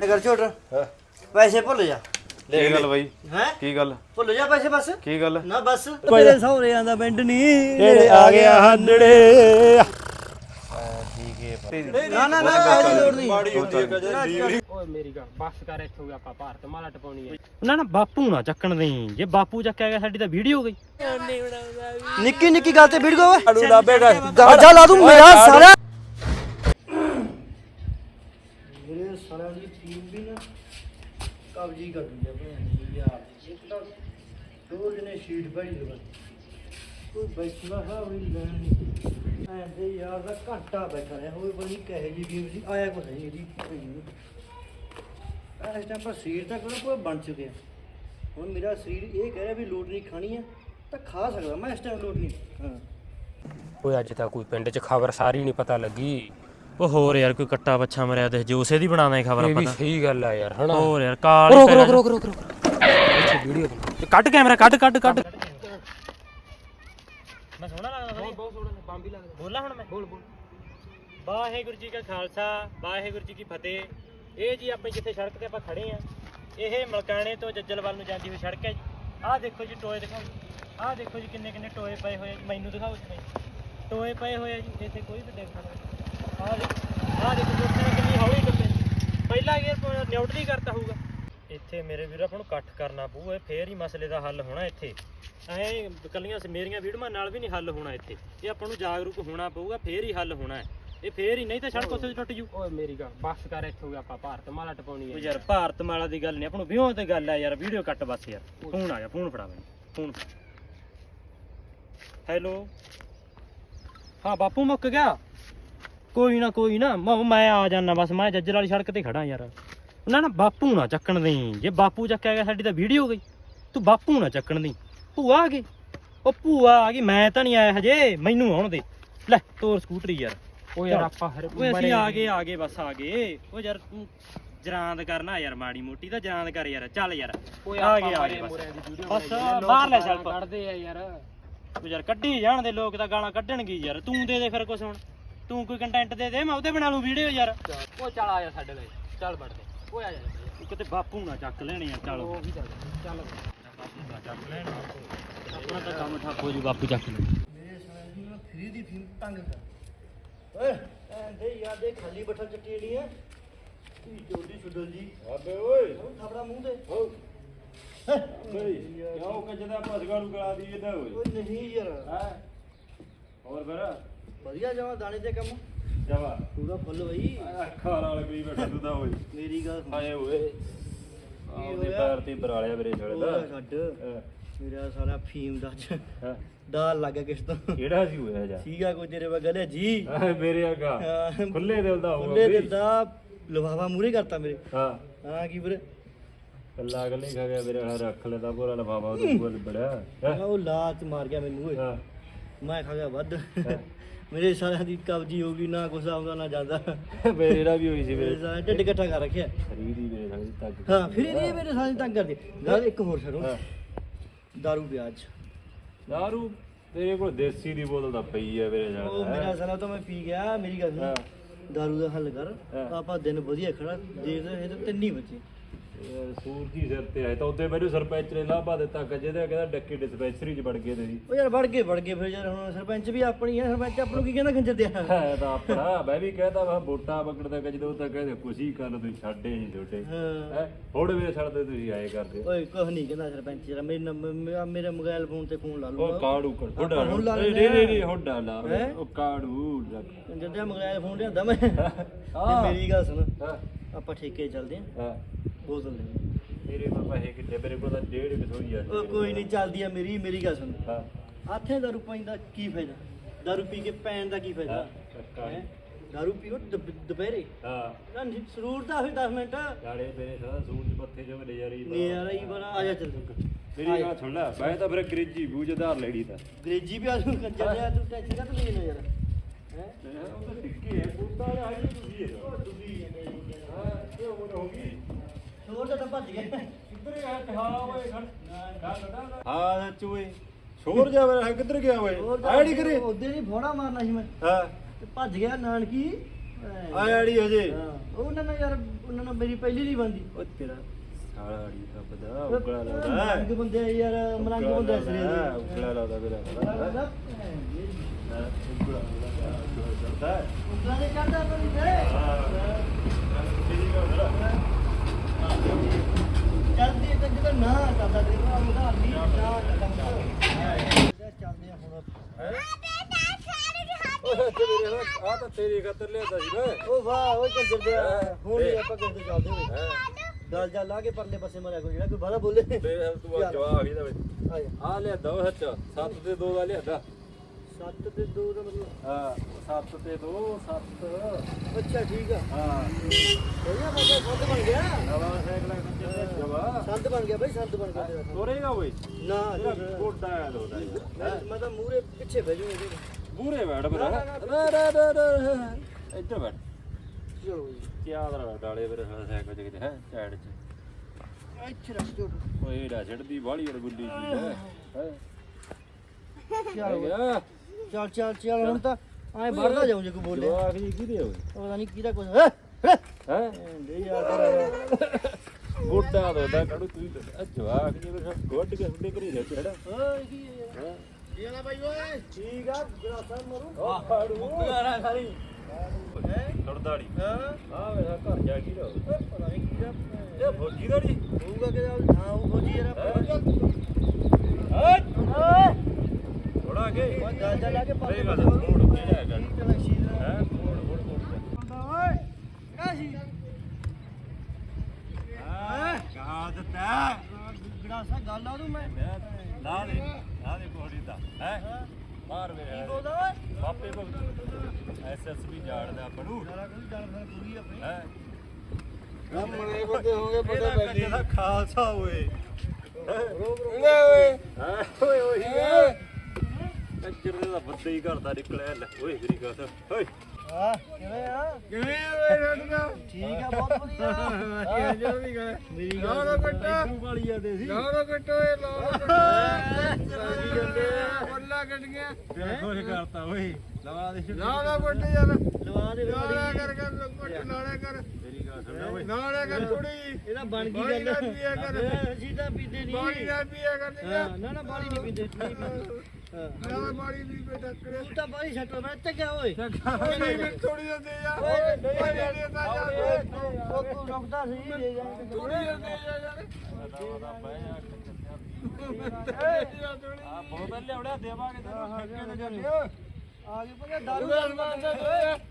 ਨਗਰ ਪੈਸੇ ਭੁੱਲ ਜਾ। ਕੀ ਗੱਲ ਬਾਈ? ਹੈ? ਕੀ ਗੱਲ? ਭੁੱਲ ਜਾ ਪੈਸੇ ਬਸ। ਕੀ ਗੱਲ? ਨਾ ਬਸ। ਤੇਰੇ ਸਹੁਰਿਆਂ ਦਾ ਪਿੰਡ ਨਹੀਂ ਨੇੜੇ ਆ ਗਿਆ ਹੰਡੜੇ ਠੀਕ ਹੈ ਨਾ ਨਾ ਨਾ ਪੈਸੇ ਦੀ ਲੋੜ ਨਹੀਂ। ਓਏ ਮੇਰੀ ਗੱਲ ਬੱਸ ਕਰ ਇੱਥੋਂ ਵੀ ਆਪਾਂ ਭਾਰਤ ਮਾਲਾ ਟਪਾਉਣੀ ਹੈ। ਨਾ ਨਾ ਬਾਪੂ ਨਾ ਚੱਕਣ ਦੇਈ। ਜੇ ਬਾਪੂ ਚੱਕਿਆ ਗਿਆ ਸਾਡੀ ਤਾਂ ਵੀਡੀਓ ਹੋ ਗਈ। ਨਿੱਕੀ ਨਿੱਕੀ ਗੱਲ ਤੇ ਵੀਡੀਓ ਓਏ। ਆੜੂ ਲਾ ਬੇਟਾ ਗਾਜਾ ਲਾ ਦੂੰ ਮੇਰਾ ਸਾਰਾ ਮੇਰੇ ਸਾਲਿਆਂ ਦੀ ਟੀਮ ਵੀ ਨਾ ਕਬਜੀ ਕਰ ਦਿੰਦੇ ਭੈਣ ਯਾਰ। ਇੱਕ ਤਾਂ ਦੋ ਜਨੇ ਸ਼ੀਟ ਭਾਈ ਦੇ ਕੋਈ ਬੈਠਾ ਹੈ ਵੀ ਲੈਣ ਨਹੀਂ। ਐਂ ਤੇ ਯਾਰ ਦਾ ਘੰਟਾ ਬੈਠਾ ਰਿਹਾ। ਹੋਵੇ ਬਣੀ ਕਹੇ ਜੀ ਗੇਮ ਸੀ ਆਇਆ ਕੁਛ ਨਹੀਂ ਇਹਦੀ। ਇਸ ਟਾਈਮ ਪਰ ਸਰੀਰ ਤਾਂ ਕੋਈ ਕੋਈ ਬਣ ਚੁੱਕਿਆ ਹੁਣ ਮੇਰਾ ਸਰੀਰ ਇਹ ਕਹਿ ਰਿਹਾ ਵੀ ਲੋਟ ਨਹੀਂ ਖਾਣੀ ਹੈ ਤਾਂ ਖਾ ਸਕਦਾ ਮੈਂ ਇਸ ਟਾਈਮ ਲੋਟ ਨਹੀਂ। ਹਾਂ। ਓਏ ਅੱਜ ਤਾਂ ਕੋਈ ਪਿੰਡ 'ਚ ਖਬਰ ਸਾਰੀ ਨਹੀਂ ਪਤਾ ਲੱਗੀ। ਉਹ ਹੋਰ ਯਾਰ ਕੋਈ ਕੱਟਾ ਬੱਛਾ ਮਰਿਆ ਤੇ ਜੋ ਉਸੇ ਦੀ ਬਣਾਉਂਦਾ ਹੀ ਖਬਰ ਪਤਾ ਸਹੀ ਗੱਲ ਆ ਯਾਰ ਹਨਾ? ਹੋਰ ਯਾਰ ਕਾਲ ਰੁਕ ਰੁਕ ਰੁਕ ਰੁਕ ਰੁਕ ਇੱਥੇ ਵੀਡੀਓ ਬਣਾ। ਕੱਢ ਕੈਮਰਾ ਕੱਢ ਕੱਢ ਕੱਢ। ਮੈਂ ਸੋਹਣਾ ਲੱਗਦਾ ਬਹੁਤ ਬਹੁਤ ਸੋਹਣਾ ਬੰਬ ਵੀ ਲੱਗਦਾ। ਬੋਲਾਂ ਹੁਣ ਮੈਂ। ਬੋਲ ਬੋਲ। ਵਾਹਿਗੁਰੂ ਜੀ ਕਾ ਖਾਲਸਾ ਵਾਹਿਗੁਰੂ ਜੀ ਕੀ ਫਤਿਹ। ਇਹ ਜੀ ਆਪਾਂ ਜਿੱਥੇ ਸੜਕ ਤੇ ਆਪਾਂ ਖੜੇ ਆ, ਇਹ ਮਲਕਾਣੇ ਤੋਂ ਜੱਜਲ ਵੱਲ ਨੂੰ ਜਾਂਦੀ ਹੋਈ ਸੜਕ ਹੈ ਜੀ। ਆਹ ਦੇਖੋ ਜੀ ਟੋਏ ਦਿਖਾਓ ਆਹ ਦੇਖੋ ਜੀ ਕਿੰਨੇ ਕਿੰਨੇ ਟੋਏ ਪਏ ਹੋਏ ਜੀ। ਮੈਨੂੰ ਦਿਖਾਓ ਜੀ। ਟੋਏ ਪਏ ਹੋਏ ਆ ਜੀ, ਇੱਥੇ ਕੋਈ ਵੀ ਦੇਖ ਸਕਦਾ ਆਹ ਦੇਖੋ ਆਹ ਦੇਖੋ ਦੋਸਤਾਂ ਨੇ ਕਿੰਨੀ ਹੌਲੀ ਟੱਪੇ ਪਹਿਲਾ ਗੇਅਰ ਨਿਊਟਰਲੀ ਕਰਤਾ ਹੋਊਗਾ। ਇੱਥੇ ਮੇਰੇ ਵੀਰ ਆਪਾਂ ਨੂੰ ਇਕੱਠ ਕਰਨਾ ਪਊ, ਇਹ ਫੇਰ ਹੀ ਮਸਲੇ ਦਾ ਹੱਲ ਹੋਣਾ ਇੱਥੇ। ਐਂ ਕੱਲੀਆਂ ਮੇਰੀਆਂ ਵੀਡੀਓਆਂ ਨਾਲ ਵੀ ਨਹੀਂ ਹੱਲ ਹੋਣਾ ਇੱਥੇ। ਇਹ ਆਪਾਂ ਨੂੰ ਜਾਗਰੂਕ ਹੋਣਾ ਪਊਗਾ, ਫੇਰ ਹੀ ਹੱਲ ਹੋਣਾ ਹੈ। ਇਹ ਫੇਰ ਹੀ ਨਹੀਂ ਤਾਂ ਸੜਕ ਉੱਥੇ ਟੁੱਟ ਜੂ। ਓਏ ਮੇਰੀ ਗੱਲ ਬੱਸ ਕਰ ਇੱਥੋਂ ਆਪਾਂ ਭਾਰਤ ਮਾਲਾ ਟਪਾਉਣੀ ਉਹ ਯਾਰ ਭਾਰਤ ਮਾਲਾ ਦੀ ਗੱਲ ਨਹੀਂ ਆਪਾਂ ਨੂੰ ਵਿਹੋਂ ਤੇ ਗੱਲ ਹੈ ਯਾਰ ਵੀਡੀਓ ਕੱਟ ਬਸ ਯਾਰ। ਫੋਨ ਆ ਗਿਆ ਫੋਨ ਫੜਾ ਮੈਨੂੰ ਫੋਨ ਹੈਲੋ? ਹਾਂ ਬਾਪੂ ਮੁੱਕ ਗਿਆ। ਕੋਈ ਨਾ ਕੋਈ ਨਾ ਮ- ਮੈਂ ਆ ਜਾਣਾ ਬਸ ਮੈਂ ਜੱਜਰ ਵਾਲੀ ਸੜਕ ਤੇ ਖੜਾ ਯਾਰ। ਨਾ ਨਾ ਬਾਪੂ ਨਾ ਚੱਕਣ ਦੇਈ। ਜੇ ਬਾਪੂ ਚੱਕਿਆ ਗਿਆ ਸਾਡੀ ਤਾਂ ਵੀਡੀਓ ਹੋ ਗਈ। ਤੂੰ ਬਾਪੂ ਨਾ ਚੱਕਣ ਦੇਈ। ਭੂਆ ਆ ਗਈ। ਉਹ ਭੂਆ ਆ ਗਈ ਮੈਂ ਤਾਂ ਨਹੀਂ ਆਇਆ ਹਜੇ ਮੈਨੂੰ ਆਉਣ ਦੇ। ਲੈ ਤੋਰ ਸਕੂਟਰੀ ਯਾਰ। ਓ ਯਾਰ ਆਪਾਂ ਹਰ ਓਏ ਅਸੀਂ ਆ ਗਏ ਆ ਗਏ ਬਸ ਆ ਗਏ। ਉਹ ਯਾਰ ਤੂੰ ਜਰਾਂਦ ਕਰਨਾ ਯਾਰ ਮਾੜੀ ਮੋਟੀ ਤਾਂ ਜਰਾਂਦ ਕਰ ਯਾਰ। ਚੱਲ ਯਾਰ। ਓਏ ਆ ਗਏ ਆ ਗਏ ਬਸ। ਦੀ ਬਸ ਬਾਹਰ ਲੈ ਚੱਲ। ਕੱਢਦੇ ਆ ਯਾਰ। ਉਹ ਯਾਰ ਕੱਢੀ ਜਾਣ ਦੇ ਲੋਕ ਤਾਂ ਗਾਲਾਂ ਕੱਢਣਗੇ ਯਾਰ। ਤੂੰ ਦੇ ਦੇ ਫਿਰ ਕੁਛ ਹੁਣ। ਤੂੰ ਕੋਈ ਕੰਟੈਂਟ ਦੇ ਦੇ ਮੈਂ ਉਹਦੇ ਬਣਾ ਲੂੰ ਵੀਡੀਓ ਯਾਰ। ਓ ਚੱਲ ਆ ਜਾ ਸਾਡੇ ਲਈ। ਚੱਲ ਵੜਦੇ ਓਏ ਆ ਜਾ। ਕਿਤੇ ਬਾਪੂ ਨਾ ਚੱਕ ਲੈਣੇ ਯਾਰ ਚੱਲ। ਉਹ ਵੀ ਚੱਲ ਚੱਲ ਬਾਪੂ ਨਾ ਚੱਕ ਲੈਣ ਆਪਣਾ ਤਾਂ ਕੰਮ ਠੱਪ ਹੋ ਜੂ ਬਾਪੂ ਚੱਕ ਲੈ। ਮੇਰੇ ਸਾਲੇ ਦੀ ਨਾ ਫਰੀ ਦੀ ਫੀਮ ਤੰਗ ਕਰ। ਓਏ। ਐਂਦੇ ਯਾਰ ਦੇ ਖਾਲੀ ਬੱਠਲ ਚੱਟੀ ਜਿਹੜੀ ਹੈ ਕੀ ਜੋੜੀ ਛੁੱਡਲ ਜੀ। ਆਬੇ ਓਏ। ਥਾਪੜਾ ਮੂੰਹ ਤੇ ਬਈ ਕਿਉਂ ਕੱਜਦਾ ਭਸਗਾ ਨੂੰ ਗਲਾ ਦੀ ਇਹਦਾ ਓਏ। ਓਏ ਨਹੀਂ ਯਾਰ। ਹੈ? ਹੋਰ ਫਿਰ? ਵਧੀਆ ਜਮਾ ਦਾਣੇ ਤੇ ਕੰਮ। ਜਵਾ। ਪੂਰਾ ਫੁੱਲ ਬਈ। ਅੱਖਾਂ ਨਾਲ ਕਰੀ ਬੈਠਾ ਤੂੰ ਤਾਂ ਓਏ। ਮੇਰੀ ਗੱਲ ਹਾਏ ਓਏ। ਹੋਇਆ? ਪੈਰ ਤੇ ਬਰਾਲਿਆ ਮੇਰੇ ਛੜੇ ਦਾ। ਓਏ ਛੱਡ। ਮੇਰਾ ਸਾਲਾ ਫੀਮ ਦਾ ਚ- ਹਾਂ। ਦਾਲ ਲੱਗ ਗਿਆ ਕਿਸ ਤੋਂ। ਕਿਹੜਾ ਸੀ ਹੋਇਆ ਜਾ ਸੀਗਾ ਕੋਈ ਤੇਰੇ ਵਗਲੇ ਜੀ। ਮੇਰੇ ਅੱਗਾ ਹਾਂ। ਖੁੱਲੇ ਦਿਲ ਦਾ ਹੋਊਗਾ ਖੁੱਲੇ ਬਈ। ਦਿਲ ਦਾ ਲਫਾਫਾ ਮੂਰੇ ਕਰਤਾ ਮੇਰੇ। ਹਾਂ। ਹਾਂ ਕੀ ਵੀਰੇ? ਕੱਲਾ ਕੱਲੇ ਖਾ ਗਿਆ ਮੇਰੇ ਹਰ ਰੱਖ ਲੈਦਾ ਪੂਰਾ ਲਫਾਫਾ ਉਹਦੇ ਕੋਲ ਬੜਿਆ ਹੈਂ? ਉਹ ਲਾਤ ਮਾਰ ਗਿਆ ਮੈਨੂੰ ਓਏ। ਹਾਂ। ਮੈਂ ਖਾ ਗਿਆ ਵੱਧ। ਮੇਰੇ ਸਾਲਿਆਂ ਦੀ ਕਬਜੀ ਹੋ ਗਈ ਨਾ ਕੁਛ ਆਉਂਦਾ ਨਾ ਜਾਂਦਾ। ਮੇਰੇ ਵੀ ਹੋਈ ਸੀ ਮੇਰੇ ਮੇਰੇ ਢਿੱਡ ਇਕੱਠਾ ਕਰ ਰੱਖਿਆ। ਸਰੀਰ ਹੀ ਮੇਰੇ ਨਾਲ ਤੱਕ ਹਾਂ ਫਿਰ ਇਹ ਮੇਰੇ ਸਾਲੇ ਤੰਗ ਕਰਦੀ। ਗੱਲ ਇੱਕ ਹੋਰ ਛੱਡੋ ਹਾਂ। ਦਾਰੂ ਪਿਆਜ। ਦਾਰੂ ਤੇਰੇ ਕੋਲ ਦੇਸੀ ਦੀ ਬੋਤਲ ਤਾਂ ਪਈ ਆ ਮੇਰੇ ਨਾਲ। ਉਹ ਮੇਰਾ ਸਾਲਾ ਤਾਂ ਮੈਂ ਪੀ ਗਿਆ ਮੇਰੀ ਗੱਲ ਹਾਂ। ਸੁਣ ਦਾਰੂ ਦਾ ਹੱਲ ਕਰ। ਹਾਂ। ਆਪਾਂ ਦਿਨ ਵਧੀਆ ਖੜਾ ਦੇ ਦੇ ਇਹ ਤਾਂ ਤਿੰਨ ਹੀ ਬੱਚੇ। ਸੂਰਜੀ ਸਿਰ ਤੇ ਆਏ ਤਾਂ ਉੱਤੇ ਮੈਨੂੰ ਸਰਪੰਚ ਨੇ ਲਾਭਾ ਦਿੱਤਾ ਗੱਜੇ ਦੇ ਕਹਿੰਦਾ ਡੱਕੇ ਡਿਸਪੈਂਸਰੀ 'ਚ ਵੜ ਗਏ ਤੁਸੀਂ ਉਹ ਯਾਰ ਵੜ ਗਏ ਵੜ ਗਏ ਫਿਰ ਯਾਰ ਹੁਣ ਸਰਪੰਚ ਵੀ ਆਪਣੀ ਹੈ ਸਰਪੰਚ ਆਪ ਨੂੰ ਕੀ ਕਹਿੰਦਾ ਖੰਜਰ ਦਿਆ ਹੈ ਤਾਂ ਆਪਣਾ ਮੈਂ ਵੀ ਕਹਿੰਦਾ ਵਾ ਵੋਟਾਂ ਪਕੜਦਾ ਗੱਜ ਦੋ ਤਾਂ ਕਹਿੰਦੇ ਕੁਛ ਕਰ ਤੁਸੀਂ ਛੱਡੇ ਨਹੀਂ ਛੋਟੇ ਹਾਂ। ਹੁਣ ਮੇਰੇ ਛੱਡਦੇ ਤੁਸੀਂ ਆਏ ਕਰਦੇ। ਓਏ ਕੁਛ ਨਹੀਂ ਕਹਿੰਦਾ ਸਰਪੰਚ ਯਾਰ ਮੇਰੇ ਮੇਰਾ- ਮੋਬਾਈਲ ਫੋਨ ਤੇ ਫੋਨ ਲਾ ਉਹ ਲੂਗਾ ਕਾੜੂ ਕਰ ਹੁੱਡਾ ਨਹੀਂ ਨਹੀਂ ਨਹੀਂ ਹੁੱਡਾ ਲਾ? ਉਹ ਕਾੜੂ ਜਦੋਂ ਮੋਬਾਈਲ ਫੋਨ ਲਿਆਂਦਾ ਮੈਂ। ਤੇ ਮੇਰੀ ਗੱਲ ਸੁਣ। ਹਾਂ। ਆਪਾਂ ਠੇਕੇ ਚੱਲਦੇ ਆਂ। ਹਾਂ ਬੋਤਲ ਦੇ ਮੇਰੇ ਕੋਲ ਪੈਸੇ ਕਿੱਥੇ ਮੇਰੇ ਕੋਲ ਤਾਂ ਡੇਢ ਕਿਸੋਈ ਆ। ਉਹ ਕੋਈ ਨਹੀਂ ਚੱਲਦੀ ਆ ਮੇਰੀ ਮੇਰੀ ਗੱਲ ਸੁਣ। ਹਾਂ। ਆਥੇ ਦਾਰੂ ਪਾਈਂ ਦਾ ਕੀ ਫਾਇਦਾ? ਦਾਰੂ ਪੀ ਕੇ ਪੈਣ ਦਾ ਕੀ ਫਾਇਦਾ? ਹੈਂ? ਦਾਰੂ ਪੀਓ ਦੁਪ- ਦੁਪਹਿਰੇ। ਹਾਂ। ਨਾ ਨੀ- ਸਰੂਰ ਦਾ ਹੋਈ 10 ਮਿੰਟ। ਨਾਲੇ ਮੇਰੇ ਸਾਰਾ ਸੂਰਜ ਪੱਥੇ ਜੋ ਮੇਰੇ ਯਾਰੀ ਨਜ਼ਾਰਾ ਹੀ ਬਣਾ ਆ ਜਾ ਚੱਲ ਮੇਰੀ ਗੱਲ ਸੁਣ ਲੈ ਮੈਂ ਤਾਂ ਫਿਰ ਅੰਗਰੇਜ਼ੀ ਬੂਝਦਾਰ ਲੈਣੀ ਤਾਂ। ਅੰਗਰੇਜ਼ੀ ਵੀ ਆ ਜੂ ਕੰਜਰ ਲਿਆ ਤੂੰ ਟੈਨਸ਼ਨ ਕਾ ਤੂੰ ਲੈਣਾ ਯਾਰ। ਹੈ? ਉਹ ਤਾਂ ਟਿੱਕੀ ਹੈ ਕੁੱਤਾ ਵਾਲਾ ਹਾਜੀ ਤੁਸੀਂ ਹੈ ਹਾਂ ਕਿਉਂ ਬੋਲ ਹੋਗੀ ਸ਼ੋਰ ਦਾ ਤਾਂ ਭੱਜ ਗਿਆ ਕਿੱਧਰ ਗਿਆ? ਹਾਂ ਓਏ ਖੜ। ਹਾਂ ਸੱਚੂਏ ਸ਼ੋਰ ਜਾ ਮੇਰਾ ਕਿੱਧਰ ਗਿਆ ਓਏ? ਆੜੀ ਕਰੇ ਉਹਦੇ ਨਹੀਂ ਫੋੜਾ ਮਾਰਨਾ ਸੀ ਮੈਂ। ਹਾਂ। ਤੇ ਭੱਜ ਗਿਆ ਨਾਨਕੀ। ਆੜੀ ਹਜੇ। ਹਾਂ। ਉਹਨਾਂ ਨੇ ਯਾਰ ਉਹਨਾਂ ਨੇ ਮੇਰੀ ਪਹਿਲੀ ਨਹੀਂ ਬੰਦੀ ਓ ਤੇਰਾ ਸਾਲਾ ਆੜੀ ਦਾ ਪਤਾ ਉਗਲਾ ਲਾਉਂਦਾ। ਮਲੰਗ ਬੰਦੇ ਯਾਰ ਮਲੰਗ ਬੰਦੇ ਸਰੇ ਹਾਂ, ਉਗਲਾ ਲਾਉਂਦਾ ਮੇਰਾ। ਉਗਲਾ ਹਾਂ, ਉਗਲਾ ਲਾਉਂਦਾ ਦੇ ਚੜਦਾ ਕੋਈ ਤੇ ਜਲਦੀ ਤੇ ਜਦੋਂ ਨਾ ਕਰਦਾ ਤੇ ਉਹ ਮੁੰਡਾ ਨਹੀਂ ਨਾ ਕਰਦਾ ਚੱਲਦੇ ਆ ਹੁਣ। ਆ ਤਾਂ ਤੇਰੀ ਖਾਤਰ ਲਿਆਦਾ ਸੀ ਨਾ ਉਹ ਵਾਹ ਉਹ ਚੱਲ ਜਰਦੇ ਆ। ਹੁਣ ਹੀ? ਆਪਾਂ ਕਿਤੇ ਚੱਲਦੇ ਹੋਏ ਹਾਂ? ਗੱਲ ਜਾ ਲਾ ਕੇ ਪਰਲੇ ਪਾਸੇ ਮਰਿਆ ਕੋਈ ਜਿਹੜਾ ਕੋਈ ਬਾਹਲਾ ਬੋਲੇ। ਤੇ ਤੂੰ ਆ ਜਵਾਬ ਹੀ ਦਵੇ ਆ ਜਾ ਆ ਲਿਆਦਾ ਉਹ ਸੱਚ। 7 ਤੇ 2 ਦਾ ਲਿਆਦਾ। ਸੱਤ ਤੇ ਦੋ ਦਾ ਮਤਲਬ। ਹਾਂ 7 ਤੇ 2 7 ਅੱਛਾ ਠੀਕ ਆ। ਹਾਂ। ਵਧੀਆ ਬਾਬਾ ਸੰਤ ਬਣ ਗਿਆ। ਨਵਾਂ ਸਾਈਕਲ ਹੈ ਜਵਾ ਸੰਤ ਬਣ ਗਿਆ ਬਈ ਸੰਤ ਬਣ ਗਿਆ। ਤੋਰੇਗਾ ਓਏ? ਨਾ ਗੋਡਾ ਹੈ ਦੋਦਾ ਮੈਂ ਤਾਂ ਮੂਰੇ ਪਿੱਛੇ ਭੇਜੂ ਇਹਦੇ ਮੂਰੇ ਬੈਠ ਮੇਰਾ ਰਾ ਰਾ ਰਾ ਇੱਧਰ ਬੈਠ। ਚਲੋ ਜੀ। ਕੀ ਆਦਰ ਡਾਲੇ ਮੇਰੇ ਸਾਈਕਲ ਚ ਕਿਤੇ ਹੈ ਸਾਈਡ ਚ। ਇੱਥੇ ਰੱਖ ਦਿਓ। ਓਏ ਡਾ ਛੱਡਦੀ ਬਾਹਲੀ ਯਾਰ ਗੁੱਡੀ ਜੀ ਹੈ। ਹੈ ਚਲੋ ਚੱਲ ਚੱਲ ਚੱਲ ਹੁਣ ਤਾਂ ਐ ਵੜਦਾ ਜਾਉਂ ਜੇ ਕੋਈ ਬੋਲੇ। ਜਵਾਕ ਜੀ ਕਿਹਦੇ ਓਏ? ਪਤਾ ਨਹੀਂ ਕਿਹਦਾ ਕੁਝ ਹੈ ਹੈ। ਹੈ? ਦੇ ਯਾਰ ਗੋਡਾ ਦੋਦਾ ਕੜੂ ਤੂੰ ਜਵਾਕ ਜੀ ਮੇਰੇ ਗੋਡ ਕੇ ਹੁੰਦੇ ਕਰੀ ਜਾ ਚੜਾ ਓਏ ਕੀ ਹੈ? ਜੀ ਵਾਲਾ ਬਾਈ ਓਏ। ਠੀਕ ਆ ਗਰਾਸਾ ਮਰੂ। ਆੜੂ ਮੁਕਲਾਣਾ ਖਾਲੀ। ਹੈ? ਤੁਰਦਾੜੀ ਹਾਂ। ਆ ਮੇਰਾ ਘਰ ਜਾ ਕੀ ਰੋ ਪਤਾ ਨਹੀਂ ਕਿਹਦਾ ਇਹ ਫੌਜੀ ਦਾੜੀ ਹੋਊਗਾ ਕਿ ਹਾਂ ਉਹ ਫੌਜੀ ਯਾਰ ਹਾਂ ਓਏ। ਥੋੜਾ ਉਹ ਗੱਲ ਜਾ ਲਾ ਕੇ ਪਾ ਸਹੀ ਗੱਲ ਹੈ, ਮੋੜ ਕੇ ਜਾਏਗਾ। ਹੈ ਮੋੜ ਮੋੜ ਮੋੜ ਓਏ ਕਿਹੜਾ ਸੀ ਹਾਂ ਕਹਾ ਦਿੱਤਾ? ਗਰਾਸਾ ਗੱਲ ਆ ਉਹਨੂੰ ਮੈਂ। ਲਾ ਦੇ ਲਾ ਦੇ ਕੋਹੜੀ ਦਾ। ਹੈ? ਮਾਰ ਮੇਰੇ ਕੀ ਬੋਲਦਾ ਓਏ? ਬਾਪੇ ਕੋ ਐਸਐਸਪੀ ਜਾੜਦਾ ਬਣੂ। ਸਾਰਾ ਕੁਝ ਜਾਣ ਫਿਰ ਪੂਰੀ ਆਪਣੀ। ਹੈ? ਮਣੇ ਬੰਦੇ ਹੋਗੇ ਇਹਦਾ ਕੰਜੇ ਦਾ ਖਾਲਸਾ ਓਏ ਓਏ। ਹੈ? ਓਏ ਓਏ ਕੰਜਰ ਦਾ ਬੰਦੇ ਹੀ ਕਰਦਾ ਨਿਕਲਿਆ ਲੈ ਓਏ ਮੇਰੀ ਗੱਲ ਓਏ। ਹਾਂ ਕਿਵੇਂ ਆ? ਕਿਵੇਂ ਓਏ ਰੜਗਾ ਠੀਕ ਆ ਬਹੁਤ ਵਧੀਆ। ਜੋ ਵੀ ਗਏ ਮੇਰੀ ਗੱਲ ਕੱਟਾ ਵਾਲੀ ਜਾਂਦੇ ਸੀ ਲਾਉਣਾ ਕੱਟੋ ਏ ਬੱਲਾ ਕੱਟ ਗਿਆ ਤੇਰਾ ਕੁਝ ਕਰਤਾ ਓਏ। ਲਵਾ ਦੇ। ਲਾਉਣਾ ਕੱਟ ਯਾਰ। ਲਵਾ ਦੇ ਲਾਉਣਾ ਕਰ ਕਰ ਲਾਣਾ ਕਰ। ਮੇਰੀ ਗੱਲ ਸੁਣ ਓਏ। ਲਾਉਣਾ ਕਰ ਥੋੜੀ ਇਹਦਾ ਬਣ ਗਈ ਗੱਲ ਅਸੀਂ ਤਾਂ ਪੀਂਦੇ ਨਹੀਂ। ਬਾਣੀ ਨਾ ਪੀਆ ਕਰ ਨਾ ਨਾ ਬਾਣੀ ਨਹੀਂ ਪੀਂਦੇ ਨਹੀਂ ਪੀਂਦੇ ਹਾਂ ਬਾੜੀ ਵੀ ਬੇਟਾ ਕਰੇ ਤੂੰ ਤਾਂ ਬਾਣੀ ਛੱਡ ਮੈਂ ਚੱਕਿਆ ਓਏ ਨਹੀਂ ਮੈਂ ਥੋੜੀ ਜਿਹੀ ਦੇ ਜਾ ਓਏ ਨਹੀਂ ਦੇ ਦੇ ਉਹ ਤੂੰ ਰੁਕਦਾ ਸੀ ਦੇ ਜਾ ਥੋੜੀ ਦੇ ਜਾ ਯਾਰ ਆ ਬੋਤਲ ਲਿਆਉਣਾ ਦੇਵਾਂਗੇ ਤੈਨੂੰ ਠੇਕੇ ਤੇ ਜਾਂਦੇ ਆ ਗਏ ਪਤਾ ਦਾਰੂ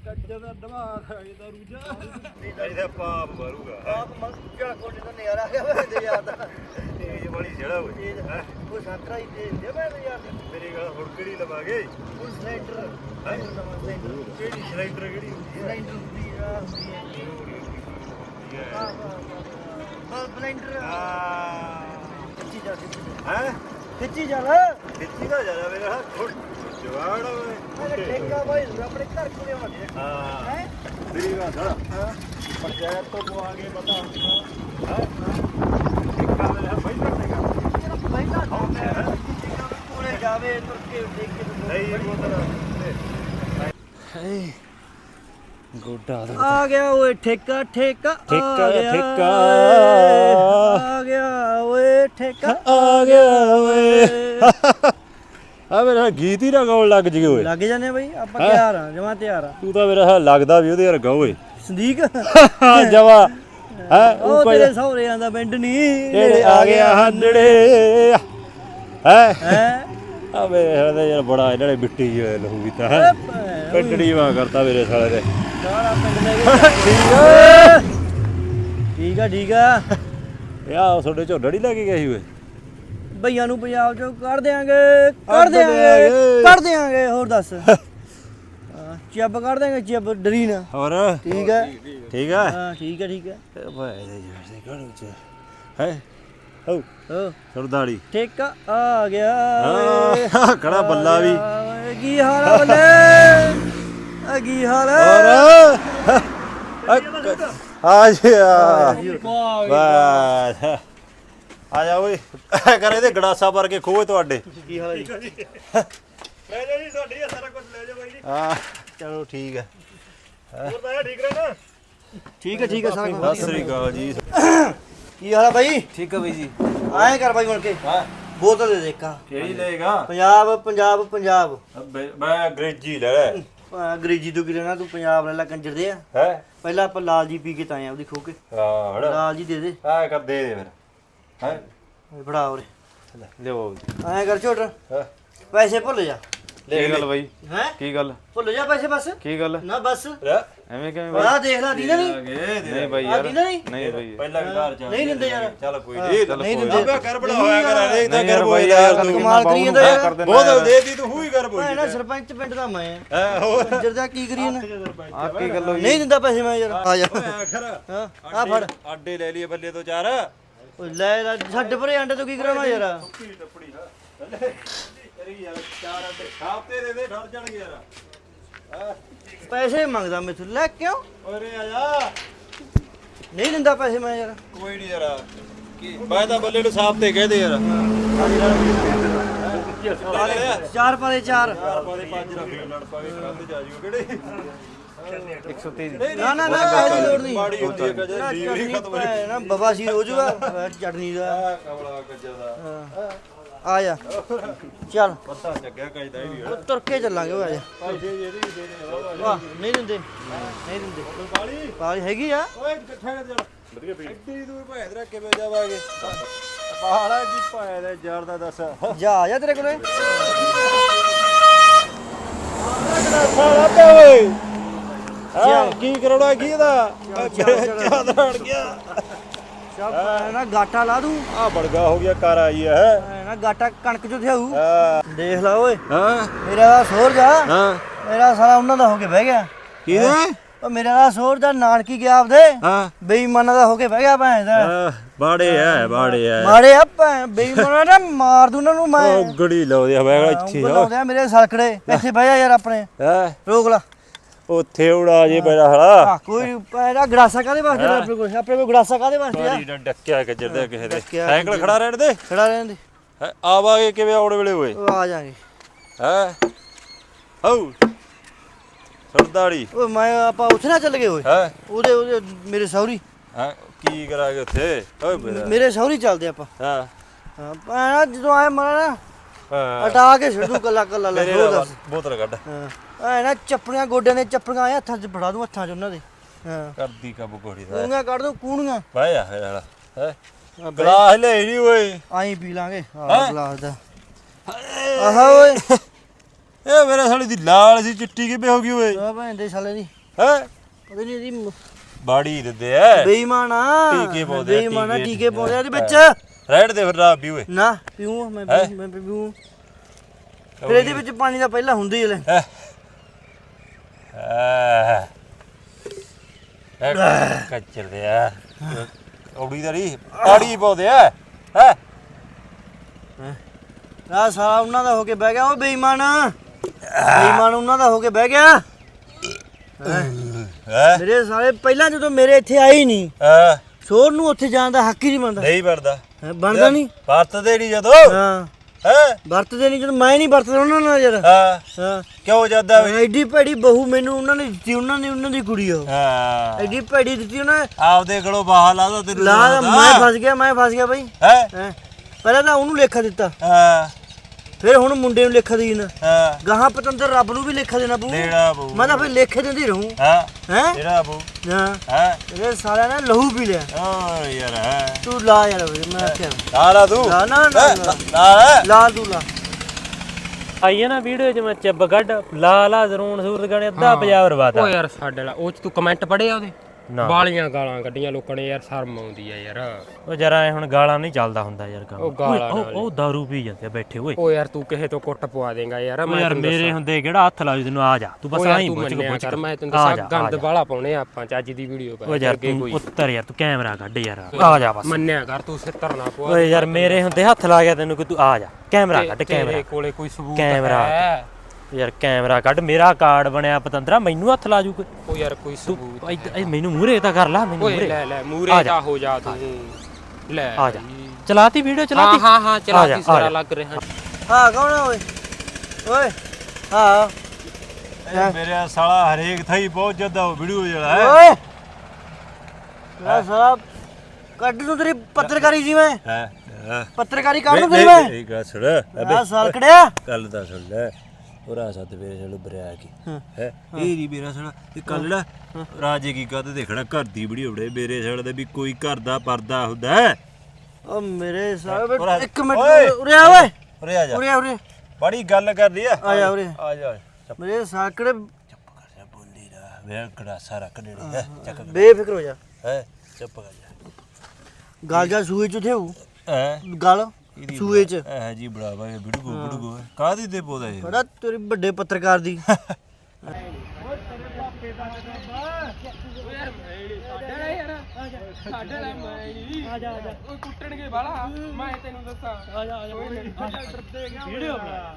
ਕੱਜੇ ਦਾ ਦਿਮਾਗ ਆ ਗਿਆ ਰੂਜਾ ਇਹਦਾ ਪਾਪ ਭਰੂਗਾ ਆਪ ਮਲ ਕਿਹੜਾ ਕੋਟੇ ਦਾ ਨਜ਼ਾਰਾ ਆ ਗਿਆ ਦੇ ਯਾਰ ਦਾ। ਤੇਜ ਬੜੀ ਜਿਹੜਾ ਹੋਏ ਹੈਂ? ਉਹ ਸੰਤਰਾ ਹੀ ਦੇ ਦੇ ਮੈਂ ਤੇ ਯਾਰ ਮੇਰੀ ਗੱਲ ਹੁਣ ਕਿਹੜੀ ਲਵਾਂਗੇ? ਉਹ ਸਲਾਈਡਰ ਸਲਾਈਡਰ ਕਿਹੜੀ ਸਲਾਈਡਰ ਕਿਹੜੀ ਹੁੰਦੀ ਹੈ? ਸਲਾਈਡਰ ਹੁੰਦੀ ਆ ਹਾਂ? ਬਲੈਂਡਰ। ਆ ਖਿੱਚੀ ਜਾ ਖਿੱਚੀ ਜਾ। ਹੈ? ਖਿੱਚੀ ਜਾ ਦਿੱਤੀ ਦਾ ਜਰਾ ਮੇਰਾ ਹੱਥ ਜਵਾੜ ਓਏ। ਅਰੇ ਠੇਕਾ ਬਾਈ ਆਪਣੇ ਘਰ ਕੋਲੇ ਆਉਂਦੇ ਹਾਂ। ਹੈ? ਮੇਰੀ ਗੱਲ ਸੁਣ। ਹਾਂ। ਪੰਚਾਇਤ ਤੋਂ ਪਵਾ ਕੇ ਬਤਾ ਹੈ? ਠੇਕਾ ਮੇਰਾ ਪਹਿਲਾਂ ਠੇਕਾ। ਤੇਰਾ ਪਹਿਲਾ ਕੰਮ ਹੈ ਕੋਲੇ ਜਾਵੇ ਤੁਰ ਕੇ ਦੇਖ ਕੇ ਨਹੀਂ। ਬੋਤਲ ਗੋਡਾ ਆ ਗਿਆ ਓਏ ਠੇਕਾ ਠੇਕਾ ਠੇਕਾ, ਆ ਗਿਆ। ਠੇਕਾ। ਆ ਗਿਆ ਓਏ ਠੇਕਾ ਆ ਗਿਆ ਓਏ। ਆ ਮੇਰਾ ਗੀਤ ਹੀ ਨਾ ਗਾਉਣ ਲੱਗ ਜੀ ਓਏ। ਲੱਗ ਜਾਂਦੇ ਬਈ ਆਪਾਂ ਤਿਆਰ ਆ ਜਮਾ ਤਿਆਰ ਆ। ਤੂੰ ਤਾਂ ਮੇਰਾ ਲੱਗਦਾ ਵੀ ਉਹਦੇ ਵਰਗਾ ਓਏ। ਸੰਦੀਕ? ਜਵਾ ਹੈ? ਉਹ ਤੇਰੇ ਸਹੁਰਿਆਂ ਦਾ ਪਿੰਡ ਨਹੀਂ ਜਿਹੜੇ ਆ ਗਿਆ ਹੰਡੜੇ ਹੈ? ਹੈ? ਮੇਰੇ ਹਾਲ ਯਾਰ ਬੜਾ ਇਹਨਾਂ ਨੇ ਮਿੱਟੀ ਜਿਹੀ ਲਹੂ ਵੀ ਤਾਂ ਹੈ ਕੰਡੜੀ ਵਾ ਕਰਤਾ ਮੇਰੇ ਸਾਲੇ ਦੇ ਸਾਰਾ ਪਿੰਡ ਲੈ ਕੇ ਠੀਕ ਆ। ਠੀਕ ਆ ਯਾ ਤੁਹਾਡੇ ਝੋਡਾ ਨਹੀਂ ਲੈ ਕੇ ਗਿਆ ਸੀ ਓਏ? ਭਈਆਂ ਨੂੰ ਪੰਜਾਬ ਚੋਂ ਕੱਢ ਦੇਾਂਗੇ ਕੱਢ ਕੱਢ ਦੇਾਂਗੇ। ਕੱਢ ਦੇਾਂਗੇ ਹੋਰ ਦੱਸ। ਹਾਂ, ਚੱਬ ਕੱਢ ਦੇਾਂਗੇ ਚੱਬ ਡਰੀ ਨਾ ਹੋਰ? ਠੀਕ ਹੈ? ਠੀਕ ਆ ਹਾਂ ਠੀਕ ਹੈ ਠੀਕ ਹੈ। ਭਾਈ ਦੇ ਜਿਹੜੇ ਕਾੜੂ ਚ ਹੈ। ਹੋ। ਹੋ। ਸਰਦਾੜੀ ਠੇਕਾ ਆ ਗਿਆ। ਹਾਂ ਖੜਾ ਬੱਲਾ ਵੀ। ਕੀ ਹਾਲ ਆ ਬੱਲੇ? ਆ ਕੀ ਹਾਲ ਹੈ ਹੋਰ? ਆ ਜੀ ਆ। ਬਸ। ਆ ਜਾ ਓਏ। ਐ ਕਰ ਇਹਦੇ ਗੜਾਸਾ ਭਰ ਕੇ ਖੋਏ ਤੁਹਾਡੇ। ਕੀ ਹਾਲ ਹੈ ਜੀ? ਲੈ ਜਾ ਜੀ ਤੁਹਾਡੀ ਸਾਰਾ ਕੁਝ ਲੈ ਜਾ ਬਾਈ ਜੀ। ਹਾਂ ਚਲੋ ਠੀਕ ਹੈ ਹੋਰ ਤਾਂ ਠੀਕ ਰਹਿਣਾ। ਠੀਕ ਹੈ ਠੀਕ ਹੈ ਸਾਰਾ ਕੁਝ ਸਤਿ ਸ੍ਰੀ ਅਕਾਲ ਜੀ। ਕੀ ਹਾਲ ਹੈ ਬਾਈ? ਠੀਕ ਹੈ ਬਈ ਜੀ। ਆਏ ਕਰ ਬਾਈ ਮੁੜ ਕੇ। ਹਾਂ। ਬੋਤਲ ਦੇ ਦੇ ਇੱਕ ਕਿਹੜੀ ਲਏਗਾ? ਪੰਜਾਬ ਪੰਜਾਬ ਪੰਜਾਬ। ਮੈਂ ਅੰਗਰੇਜ਼ੀ ਲੈ ਲੈ। ਆ, ਅੰਗਰੇਜ਼ੀ ਤੋਂ ਕੀ ਲੈਣਾ ਤੂੰ ਪੰਜਾਬ ਲੈ ਲੈ ਕੰਜਰ ਦੇ ਆ। ਹੈ? ਪਹਿਲਾਂ ਆਪਾਂ ਲਾਲ ਜੀ ਪੀ ਕੇ ਤਾਂ ਆਏ ਆ ਉਹਦੀ ਖੋ ਕੇ। ਹਾਂ ਹਣਾ। ਲਾਲ ਜੀ ਦੇ ਦੇ। ਆ ਕਰ ਦੇ ਦੇ ਫਿਰ। ਹੈ? ਇਹ ਫੜਾ ਉਰੇ। ਲਿਓ ਐਂ ਕਰ ਝੋਟ ਹਾਂ। ਪੈਸੇ ਭੁੱਲ ਜਾ। ਕੀ ਗੱਲ ਬਾਈ? ਹੈ? ਕੀ ਗੱਲ? ਭੁੱਲ ਜਾ ਪੈਸੇ ਬਸ। ਕੀ ਗੱਲ? ਨਾ ਬਸ। ਐਵੇਂ ਕਿਵੇਂ ਬਾਈ? ਆ ਦੇਖ ਲੈ ਦੀਨਾ ਨਹੀਂ। ਨਹੀਂ ਬਾਈ ਆ ਯਾਰ। ਨਹੀਂ। ਨਹੀਂ ਬਾਈ ਪਹਿਲਾਂ ਘਰ ਜਾ ਨਹੀਂ ਦਿੰਦੇ ਯਾਰ। ਚੱਲ ਕੋਈ ਹਾਂ, ਨਹੀਂ। ਨਹੀਂ ਦਿੰਦੇ। ਅਬੇ ਕਰ ਬੜਾ ਹੋਇਆ ਕਰ ਹਰੇਕ ਦਾ ਨਹੀਂ ਕਰ ਯਾਰ ਬੋਏ ਬਾਈ ਯਾਰ ਯਾਰ ਤੂੰ। ਕਮਾਲ ਕਰੀ ਜਾਂਦਾ ਯਾਰ। ਬਹੁਤ ਦੇਤੀ ਤੂੰ ਹੂੰ ਹੀ ਕਰ ਬੋਏ ਭੈਣਾ ਸਰਪੰਚ ਪਿੰਡ ਦਾ ਮੈਂ ਹੈ ਹੋਰ? ਕੀ ਕਰੀ ਨਾ ਆ ਕੀ ਗੱਲ ਹੋਈ? ਨਹੀਂ ਦਿੰਦਾ ਪੈਸੇ ਮੈਂ ਯਾਰ। ਆ ਜਾ। ਆ ਖਰ ਹਾਂ ਆ ਫੜ। ਆਡੇ ਲੈ ਲਈਏ ਬੱਲੇ ਤੋਂ ਚਾਰ। ਓਏ ਲੈ ਲੈ ਛੱਡ ਪਰੇ ਅੰਡੇ ਤੋਂ ਕੀ ਕਰਾਉਣਾ ਯਾਰ? ਟੱਪੜੀ ਟੱਪੜੀ ਹਾਂ ਤੇਰੀ ਯਾਰ ਚਾਰ ਆਡੇ ਖਾਪਤੇ ਦੇ ਦੇ ਡਰ ਜਣ ਯਾਰ ਪੈਸੇ ਮੰਗਦਾ ਮੈਥੋਂ ਲੈ ਕਿਉਂ? ਓਰੇ ਆ ਜਾ ਨਹੀਂ ਦਿੰਦਾ ਪੈਸੇ ਮੈਂ ਯਾਰ। ਕੋਈ ਨਹੀਂ ਯਾਰ ਕੀ ਮੈਂ ਤਾਂ ਬੱਲੇ ਨੂੰ ਸਾਫ਼ ਤੇ ਕਹਿ ਦੇ ਯਾਰ ਚਾਰ ਪਾਲੇ ਚਾਰ। ਪਾਦੇ ਪੰਜ ਰੱਖ ਲੜ ਪਾਵੇ ਕੰਧ ਜਾ ਜਿਓ ਕਿਹੜੇ? 130 ਨਾ ਨਾ ਨਾ ਲੋੜ ਨਹੀਂ। ਮਾੜੀ ਹੁੰਦੀ ਹੈ ਕਦੇ ਨਾ ਲੀਵ ਹੀ ਖਤਮ ਭੈਣ ਨਾ ਬਬਾ ਸੀ ਹੋ ਜਾਊਗਾ ਚਟਨੀ ਦਾ। ਆ ਕਮਲਾ ਗੱਜਾ ਦਾ। ਹਾਂ। ਆ ਜਾ। ਚੱਲ। ਪੱਤਾ ਚੱਗਿਆ ਕਜਦਾ ਹੀ ਨਹੀਂ ਉਹ ਤੁਰ ਕੇ ਚੱਲਾਂਗੇ ਉਹ ਆ ਜਾ। ਪੈਸੇ ਇਹਦੇ ਵੀ ਦੇ ਦੇ ਵਾਹ ਨਹੀਂ ਦਿੰਦੇ। ਨਹੀਂ ਦਿੰਦੇ। ਪਾਲੀ? ਹੈਗੀ ਆ। ਓਏ ਇਕੱਠਾ ਕਰ ਚੱਲ ਵਧੀਆ ਪੀ ਐਡੀ ਦੂਰ ਰੱਖ ਕਿਵੇਂ ਜਾਵਾਂਗੇ? ਪਹਾੜਾ ਕੀ ਭਾਏ ਦੇ ਯਾਰ ਦਾ ਦੱਸ। ਜਾ ਆ ਜਾ ਤੇਰੇ ਕੋਲੇ। ਸਾਰਾ ਤੇ ਓਏ? ਕੀ ਕਰਾਉਣਾ ਕੀ ਇਹਦਾ? ਜ਼ਿਆਦਾ ਅੜ ਗਿਆ ਚੱਲ ਨਾ ਗਾਟਾ ਲਾ ਦੂੰ। ਆ ਬੜਗਾ ਹੋ ਗਿਆ ਕਰ ਆਈ ਹੈ। ਭੈਣ ਨਾ ਗਾਟਾ ਕਣਕ ਚੋਂ ਥਿਆਊ। ਹਾਂ। ਦੇਖ ਲਾ ਓਏ। ਹਾਂ। ਮੇਰਾ ਦਾ ਸੋਰ ਜਾ। ਹਾਂ। ਮੇਰਾ ਸਾਲਾ ਉਹਨਾਂ ਦਾ ਹੋ ਕੇ ਬਹਿ ਗਿਆ। ਕਿਹਦੇ? ਉਹ ਮੇਰਾ ਦਾ ਸੋਰ ਦਾ ਨਾਨਕੀ ਗਿਆ ਆਪਦੇ। ਹਾਂ। ਬੇਈਮਾਨਾਂ ਦਾ ਹੋ ਕੇ ਬਹਿ ਗਿਆ ਭੈਣ ਦਾ। ਆ, ਬਾੜੇ ਐ ਬਾੜੇ ਐ ਮਾਰੇ ਆ ਭੈਣ ਬੇਈਮਾਨਾਂ ਦਾ ਮਾਰ ਦੂੰ ਉਹਨਾਂ ਨੂੰ ਮੈਂ। ਉਹ ਗੜੀ ਲਾਉਂਦੇ ਆ ਬੈਗਾ ਇੱਥੇ ਬੁਲਾਉਂਦੇ ਆ ਮੇਰੇ ਸਲਕੜੇ। ਇੱਥੇ ਬਹਿ ਜਾ ਯਾਰ ਆਪਣੇ। ਹੈ? ਰੋਕ ਲਾ। ਉੱਥੇ ਉੜਾ ਜੇ ਬੈਠਾ ਹਲਾ ਕੋਈ ਪੈਦਾ ਗੜਾਸਾ ਕਾਦੇ ਵਾਸਤੇ ਆਪਣੇ ਕੋਲ? ਆਪਣੇ ਕੋਲ ਗੜਾਸਾ ਕਾਦੇ ਵਾਸਤੇ ਆ? ਬਾੜੀ ਨਾ ਡੱਕਿਆ ਗੱਜਰ ਦੇ ਕਿਸੇ ਦੇ। ਡੱਕਿਆ ਸਾਈਕਲ ਖੜਾ ਰਹਿਣ ਦੇ। ਖੜਾ ਰਹਿਣ ਦੇ। ਹੈਂ, ਆਵਾਂਗੇ ਕਿਵੇਂ ਆਉਣ ਵੇਲੇ ਹੋਏ ਉਹ ਆ ਜਾਾਂਗੇ। ਹੈ? ਹਉ ਸਰਦਾੜੀ ਓਏ ਮੈਂ ਆਪਾਂ ਉੱਥੇ ਨਾ ਚੱਲ ਗਏ ਓਏ। ਹੈ? ਉਹਦੇ ਉਹਦੇ ਮੇਰੇ ਸੌਰੀ ਹਾਂ ਕੀ ਕਰਾਂਗੇ ਉੱਥੇ? ਓਏ ਮੇਰਾ ਮੇਰੇ ਸੌਰੀ ਚੱਲਦੇ ਆਪਾਂ। ਹਾਂ? ਹਾਂ ਪੈਣਾ ਜਦੋਂ ਆਏ ਮਰਾ ਨਾ ਹਾਂ। ਹਟਾ ਕੇ ਛੱਡ ਕੱਲਾ ਕੱਲਾ ਲੈ ਮੇਰੇ ਹੋਰ ਨਾਲ ਦੱਸ। ਬੋਤਲ ਕੱਢ। ਹਾਂ। ਐ ਨਾ ਚੱਪੜੀਆਂ ਗੋਡਿਆਂ ਦੇ ਚੱਪੜੀਆਂ ਆਏ ਹੱਥਾਂ 'ਚ ਫੜਾ ਦੂੰ ਹੱਥਾਂ 'ਚ ਉਹਨਾਂ ਦੇ। ਹਾਂ। ਕਰਦੀ ਕਾਬੂ ਕੋੜੀ ਦਾ। ਕੂਣੀਆਂ ਕੱਢ ਦੂੰ ਕੂਣੀਆਂ ਬਾਈ ਆ ਹੈ। ਹੈ ਗਲਾਸ ਲੈ ਨਹੀਂ ਓਏ। ਆਈ ਪੀ ਲਾਂਗੇ। ਆਹ ਗਲਾਸ ਦਾ। ਆਹਾ ਓਏ। ਇਹ ਮੇਰੇ ਸਾਲੀ ਦੀ ਲਾਲ ਸੀ ਚਿੱਟੀ ਕਿਵੇਂ ਹੋ ਗਈ ਓਏ? ਆ ਭੈਣ ਦੇ ਸਾਲੇ ਦੀ। ਹੈ। ਪਤਾ ਨਹੀਂ ਇਹਦੀ ਬਾੜੀ ਦਿੰਦੇ ਐ। ਬੇਈਮਾਨ ਆ। ਟੀਕੇ ਪਾਉਂਦੇ ਆ, ਬੇਈਮਾਨ ਆ ਟੀਕੇ, ਟੀਕੇ ਪਾਉਂਦੇ ਆ ਇਹਦੇ ਵਿੱਚ। ਰੈਡ ਦੇ ਫਿਰ ਵੀ ਓਏ। ਨਾ ਪੀਊਂ ਮੈਂ ਪੀਊਂ, ਮੈਂ ਪੀਊਂ। ਫਿਰ ਇਹਦੇ ਵਿੱਚ ਪਾਣੀ ਦਾ ਪਹਿਲਾਂ ਹੁੰਦਾ ਹੀ ਲੈ ਹੈ। ਹੈ ਕੱਚਰ ਦੇ ਆ। ਔੜੀ ਦਾ ਨਹੀਂ ਆੜੀ ਪਾਉਂਦੇ ਆ। ਹੈ? ਆ ਸਾਲਾ ਉਹਨਾਂ ਦਾ ਹੋ ਕੇ ਬਹਿ ਗਿਆ ਉਹ ਬੇਈਮਾਨ। ਬੇਈਮਾਨ ਉਹਨਾਂ ਦਾ ਹੋ ਕੇ ਬਹਿ ਗਿਆ। ਹੈ? ਮੇਰੇ ਸਾਲੇ ਪਹਿਲਾਂ ਜਦੋਂ ਮੇਰੇ ਇੱਥੇ ਆਏ ਹੀ ਨਹੀਂ ਹਾਂ। ਸੋਰ ਨੂੰ ਉੱਥੇ ਜਾਣ ਦਾ ਹੱਕ ਹੀ ਨਹੀਂ ਬਣਦਾ। ਨਹੀਂ ਹੈਂ, ਬਣਦਾ ਨਹੀਂ ਵਰਤਦੇ ਨਹੀਂ ਜਦੋਂ। ਹਾਂ। ਹੈ? ਵਰਤਦੇ ਨਹੀਂ ਜਦੋਂ ਮੈਂ ਨਹੀਂ ਵਰਤਦਾ ਉਹਨਾਂ ਨਾਲ ਯਾਰ। ਹਾਂ। ਹਾਂ। ਕਿਉਂ ਜਾਂਦਾ ਐਡੀ ਭੈੜੀ ਬਹੂ ਮੈਨੂੰ ਉਹਨਾਂ ਨੇ ਦਿੱਤੀ ਉਹਨਾਂ ਨੇ ਉਹਨਾਂ ਦੀ ਕੁੜੀ ਆ ਉਹ। ਹਾਂ। ਐਡੀ ਭੈੜੀ ਦਿੱਤੀ ਉਹਨਾਂ ਆਪਦੇ ਗਲੋਂ ਬਾਹਰ ਲਾ ਦੋ ਤੈਨੂੰ ਲਾ ਮੈਂ ਫਸ ਗਿਆ ਮੈਂ ਫਸ ਗਿਆ ਬਾਈ। ਹੈਂ। ਪਹਿਲਾਂ ਤਾਂ ਉਹਨੂੰ ਲੇਖਾ ਦਿੱਤਾ। ਹਾਂ। ਫਿਰ ਹੁਣ ਮੁੰਡੇ ਨੂੰ ਲੇਖਾ ਦੇਣਾ ਹਾਂ। ਗਾਹਾਂ ਪਤੰਦਰ ਰੱਬ ਨੂੰ ਵੀ ਲੇਖਾ ਦੇਣਾ ਪਊ। ਦੇਣਾ ਮੈਂ ਤਾਂ ਫਿਰ ਲੇਖੇ ਦਿੰਦੀ ਰਹੂੰ। ਹਾਂ। ਹੈ? ਦੇਣਾ ਬੂ ਹਾਂ। ਹੈ। ਇਹ ਸਾਲਿਆਂ ਨੇ ਲਹੂ ਪੀ ਲਿਆ। ਓ ਯਾਰ ਹੈ। ਤੂੰ ਲਾ ਯਾਰ ਮੈਂ ਲਾ ਲਾ ਤੂੰ। ਲਾ ਨਾ? ਲਾ। ਲਾ ਲਾ। ਲਾ ਤੂੰ ਲਾ। ਆਈ ਹੈ ਨਾ ਵੀਡੀਓ 'ਚ ਮੈਂ ਚੱਬ ਗੱਡ ਲਾ ਲਾ ਜ਼ਰੂਰ ਸੂਰਤ ਗਾਣੇ ਅੱਧਾ ਪੰਜਾਬ ਰਵਾਤਾ। ਓ ਯਾਰ ਸਾਡੇ ਵਾਲਾ ਉਹ ਚ ਤੂੰ ਕਮੈਂਟ ਪੜਿਆ ਉਹਦੇ? ਨਾ। ਬਾਲੀਆਂ ਗਾਲਾਂ ਕੱਢੀਆਂ ਲੋਕਾਂ ਨੇ ਯਾਰ ਸ਼ਰਮ ਆਉਂਦੀ ਆ ਯਾਰ। ਉਹ ਜਰਾ ਐ ਹੁਣ ਗਾਲਾਂ ਨਹੀਂ ਚੱਲਦਾ ਹੁੰਦਾ ਯਾਰ ਕੰਮ। ਉਹ ਗਾਲਾਂ ਉਹ ਉਹ ਦਾਰੂ ਪੀ ਜਾਂਦੇ ਆ ਬੈਠੇ ਓਏ। ਓ ਯਾਰ ਤੂੰ ਕਿਸੇ ਤੋਂ ਕੁੱਟ ਪਵਾ ਦੇਂਗਾ ਯਾਰ ਉਹ ਮੈਂ ਯਾਰ ਮੇਰੇ। ਹੁੰਦੇ ਕਿਹੜਾ ਹੱਥ ਲਾ ਤੈਨੂੰ ਆ ਜਾ। ਤੂੰ ਬਸ ਆਈ ਤੂੰ ਪੁੱਛ ਮੰਨਿਆ ਪੁੱਛ ਕਰ ਮੈਂ ਤੈਨੂੰ ਦੱਸਾਂ ਗੰਦ। ਵਾਲਾ ਪਾਉਣੇ ਆ ਆਪਾਂ ਚੱਜ ਦੀ ਵੀਡੀਓ ਪਾ ਓ ਯਾਰ ਤੂੰ ਉੱਤਰ ਯਾਰ ਤੂੰ ਕੈਮਰਾ ਕੱਢ ਯਾਰ। ਆ ਜਾ ਬਸ। ਮੰਨਿਆ ਕਰ ਤੂੰ ਸਿੱਤਰ ਨਾ ਪਵਾ। ਓਏ ਯਾਰ ਮੇਰੇ ਹੁੰਦੇ ਹੱਥ ਲਾ ਗਿਆ ਤੈਨੂੰ ਕਿ ਤੂੰ ਆ ਜਾ। ਕੈਮਰਾ ਕੱਢ ਤੇਰੇ ਕੈਮਰਾ ਕੋਲੇ ਕੋਈ ਸਬੂਤ ਕੈਮਰਾ। ਹੈ। ਯਾਰ ਕੈਮਰਾ ਕੱਢ ਮੇਰਾ ਕਾਰਡ ਬਣਿਆ ਪਤੰਦਰਾ ਮੈਨੂੰ ਹੱਥ ਲਾ ਜੂ ਕੋਈ। ਯਾਰ ਕੋਈ ਸਬੂਤ ਤੂੰ ਇਹ ਮੈਨੂੰ ਮੂਰੇ ਤਾਂ ਕਰ ਲਾ ਮੈਨੂੰ ਓਏ ਮੂਰੇ ਲੈ ਲੈ ਆ ਮੂਰੇ ਜਾ। ਤਾਂ ਹੋ ਜਾ ਤੂੰ। ਲੈ ਆ ਜਾ। ਚਲਾਤੀ ਵੀਡੀਓ ਹਾਂ ਚਲਾਤੀ। ਹਾਂ ਹਾਂ ਆ ਚਲਾਤੀ ਜਾ, ਸਾਰਾ ਆ ਲੱਗ ਰਿਹਾ। ਹਾਂ ਕੌਣ ਆ ਓਏ? ਓਏ ਹਾਂ। ਮੇਰੇ ਸਾਲਾ ਹਰੇਕ ਥਾਈ ਬਹੁਤ ਜਦਾ ਵੀਡੀਓ ਜਿਹੜਾ ਹੈ। ਓਏ ਮੇਰਾ ਸਾਲਾ ਕੱਢ ਨੂੰ ਤੇਰੀ ਪੱਤਰਕਾਰੀ ਸੀ ਮੈਂ। ਹੈ ਪੱਤਰਕਾਰੀ ਕੱਢ ਨੂੰ ਤੇਰੀ ਮੈਂ? ਇਹ ਗੱਲ ਸੁਣ। ਆ ਸਾਲ ਕੜਿਆ ਕੱਲ ਦਾ ਸੁਣ ਲੈ। ਉਹਰਾ ਸੱਤ ਮੇਰੇ ਸਾਲ ਬਰਿਆ ਕੀ। ਹੈ। ਇਹ ਨਹੀਂ ਮੇਰਾ ਸਾਲਾ। ਇਹ ਕੱਲ ਨਾ ਰਾਜੇ ਕੀ ਕਹਤੇ ਦੇਖਣਾ ਘਰ ਦੀ ਬੜੇ ਮੇਰੇ ਸਾਲ ਦੇ ਵੀ ਕੋਈ ਘਰ ਦਾ ਪਰਦਾ ਹੁੰਦਾ ਹੈ। ਓ ਮੇਰੇ ਆ। ਇੱਕ ਮਿੰਟ। ਉਰੇ ਆ ਓਏ! ਉਰੇ ਆ ਜਾ। ਉਰੇ ਉਰੇ ਬੜੀ ਗੱਲ ਕਰਦੀ ਆ। ਆ ਜਾ ਉਰੇ। ਆ ਜਾ ਮੇਰੇ ਸਾਕੜੇ ਚੁੱਪ ਕਰ ਜਾ ਬੋਲੀ ਮੇਰਾ ਗੜਾਸਾ ਰੱਖ ਨੇੜੇ ਹੈ। ਚੱਕ ਬੇਫਿਕਰ ਹੋ ਜਾ। ਹੈ? ਚੁੱਪ ਕਰ ਜਾ। ਗਾਲ ਜਾ ਸੂਏ ਚ ਹੋਊ। ਹੈ? ਗਾਲ। ਸੂਏ ਚ। ਇਹ ਜੀ ਬੜਾਵਾ ਇਹ ਬਿੜਗੋ ਬਿੜਗੋ ਕਾਦੀ ਤੇ ਪੋਦਾ ਇਹ? ਬੜਾ ਤੇਰੀ ਵੱਡੇ ਪੱਤਰਕਾਰ ਦੀ। ਵੀਡੀਓ ਬਣਾ।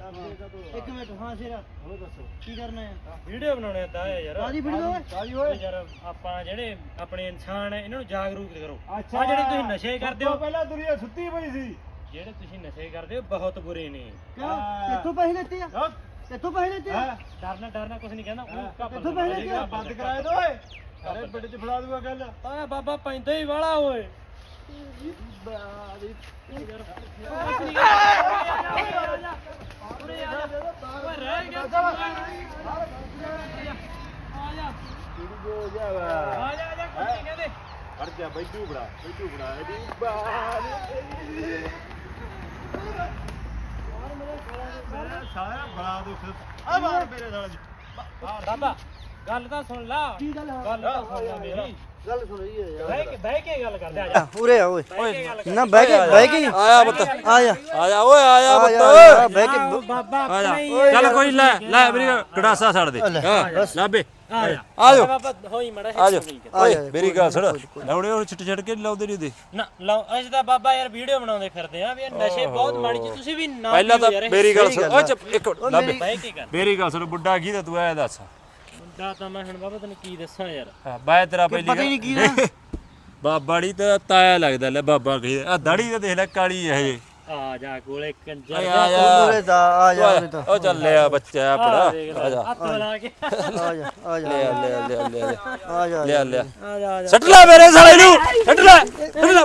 ਇੱਕ ਮਿੰਟ ਹਾਂ ਸਿਰਾ। ਹੋਰ ਦੱਸੋ। ਕੀ ਕਰਨਾ ਹੈ? ਵੀਡੀਓ ਬਣਾਉਣੇ ਤਾਂ ਹੈ ਯਾਰ। ਕਾਦੀ ਵੀਡੀਓ ਓਏ ਕਾਦੀ ਓਏ ਯਾਰ ਆਪਾਂ ਜਿਹੜੇ ਆਪਣੇ ਇਨਸਾਨ ਹੈ ਇਹਨਾਂ ਨੂੰ ਜਾਗਰੂਕ ਕਰੋ। ਆ ਜਿਹੜੇ ਤੁਸੀਂ ਨਸ਼ੇ ਕਰਦੇ ਹੋ। ਪਹਿਲਾਂ ਦੁਨੀਆ ਸੁੱਤੀ ਪਈ ਸੀ। ਜਿਹੜੇ ਤੁਸੀਂ ਨਸ਼ੇ ਕਰਦੇ ਹੋ ਬਹੁਤ ਬੁਰੇ ਨੇ। ਕਿਉਂ? ਕਿੱਥੋਂ ਪੈਸੇ ਲੈਤੇ ਆ? ਕਿੱਥੋਂ ਪੈਸੇ ਲੈਤੇ ਆ? ਡਰਨਾ ਡਰਨਾ ਕੁਝ ਨਹੀਂ ਕਹਿੰਦਾ। ਉਹ ਕੱਪ ਕਿੱਥੋਂ ਪੈਸੇ ਲੈਤੇ ਆ? ਬੰਦ ਕਰਾਏ ਦੋ ਓਏ। ਅਰੇ ਬਿੱਡ ਚ ਫੜਾ ਦੂਗਾ ਗੱਲ। ਆ ਬਾਬਾ ਪੈਂਦਾ ਹੀ ਵਾਲਾ ਓਏ। ਜਾ ਬੈਠੂ ਬੜਾ ਬੈਠੂ ਬੜਾ ਇਹਦੀ ਮੇਰਾ ਸਾਰਾ ਬੜਾ ਦੁੱਖ ਆ ਮਾਰ ਮੇਰੇ ਸਾਲੇ ਦੀ ਬਾਬਾ ਗੱਲ ਤਾਂ ਸੁਣ ਲਾ ਗੱਲ ਤਾਂ ਸੁਣ ਲਾ ਮੇਰੀ ਗੱਲ ਸੁਣ ਰਹੀ ਹੈ ਯਾਰ ਬਹਿ ਕੇ ਬਹਿ ਕੇ ਗੱਲ ਕਰਦੇ ਆ ਜਾ। ਉਰੇ ਆ ਓਏ। ਬਹਿ ਕੇ ਗੱਲ ਨਾ ਬਹਿ ਕੇ ਬਹਿ ਕੇ ਆਇਆ ਪੁੱਤ। ਆ ਜਾ। ਆ ਜਾ ਓਏ ਆ ਜਾ ਆ ਜਾ, ਪੁੱਤ ਆ, ਬਹਿ ਕੇ। ਬਾਬਾ ਆ ਜਾ। ਆਪਣਾ ਹੀ ਚੱਲ ਕੋਈ ਲੈ ਲੈ ਮੇਰੀ ਗੜਾਸਾ ਛੱਡ ਦੇ। ਹਾਂ ਲਾਬੇ। ਆ ਜਾ। ਆ ਜਾਓ ਬਾਬਾ ਹੋਈ ਮੜਾ ਆ ਜਾ। ਆ ਓਏ ਜਾ, ਮੇਰੀ ਗੱਲ ਸੁਣ। ਲਾਉਣੇ ਉਹ ਛਿੱਟ ਛੱਡ ਕੇ ਲਾਉਂਦੇ ਨਹੀਂ ਦੇ ਨਾ ਲਓ ਅਸੀਂ ਤਾਂ ਬਾਬਾ ਯਾਰ ਵੀਡੀਓ ਬਣਾਉਂਦੇ ਫਿਰਦੇ ਆ ਵੀ ਇਹ ਨਸ਼ੇ ਬਹੁਤ ਮਾੜੀ ਚੀਜ਼ ਤੁਸੀਂ ਵੀ ਨਾ ਪਹਿਲਾਂ ਤਾਂ ਪੀਓ ਯਾਰ ਇਹ। ਮੇਰੀ ਗੱਲ ਸੁਣ। ਓਏ ਚੁੱਪ ਇੱਕ ਮਿੰਟ ਲਾਬੇ। ਬਹਿ ਕੇ ਕਰ ਮੇਰੀ ਗੱਲ ਸੁਣ ਬੁੱਢਾ ਕੀ ਦਾ ਤੂੰ ਐ ਦੱਸ। ਮੁੰਡਾ ਤਾਂ ਮੈਂ ਹੁਣ ਬਾਬਾ ਤੈਨੂੰ ਕੀ ਦੱਸਾਂ ਯਾਰ ਹਾਂ, ਮੈਂ ਤੇਰਾ ਪਹਿਲੀ ਪਤਾ ਹੀ ਨਹੀਂ ਕੀ ਦਾ ਬਾਬਾ ੜੀ ਤਾਂ ਤਾਇਆ ਲੱਗਦਾ ਲੈ ਬਾਬਾ ਕਹੀ ਆ ਦਾੜੀ ਤਾਂ ਦੇਖ ਲੈ ਕਾਲੀ ਹੈ ਇਹ ਆ ਜਾ ਕੋਲੇ ਕੰਜਰ ਆ ਜਾ ਉਰੇ ਦਾ ਆ ਜਾ ਉਰੇ ਤਾਂ ਉਹ ਚੱਲਿਆ ਬੱਚਾ ਆਪਣਾ ਆ ਜਾ ਹੱਥ ਲਾ ਕੇ ਆ ਜਾ ਆ ਜਾ ਲਿਆ ਲਿਆ ਲਿਆ ਲਿਆ ਆ ਜਾ ਲਿਆ ਲਿਆ ਆ ਜਾ ਆ ਜਾ ਸੱਟ ਲੈ ਮੇਰੇ ਸਾਲੇ ਨੂੰ ਸੱਟ ਲੈ ਸੱਟ ਲੈ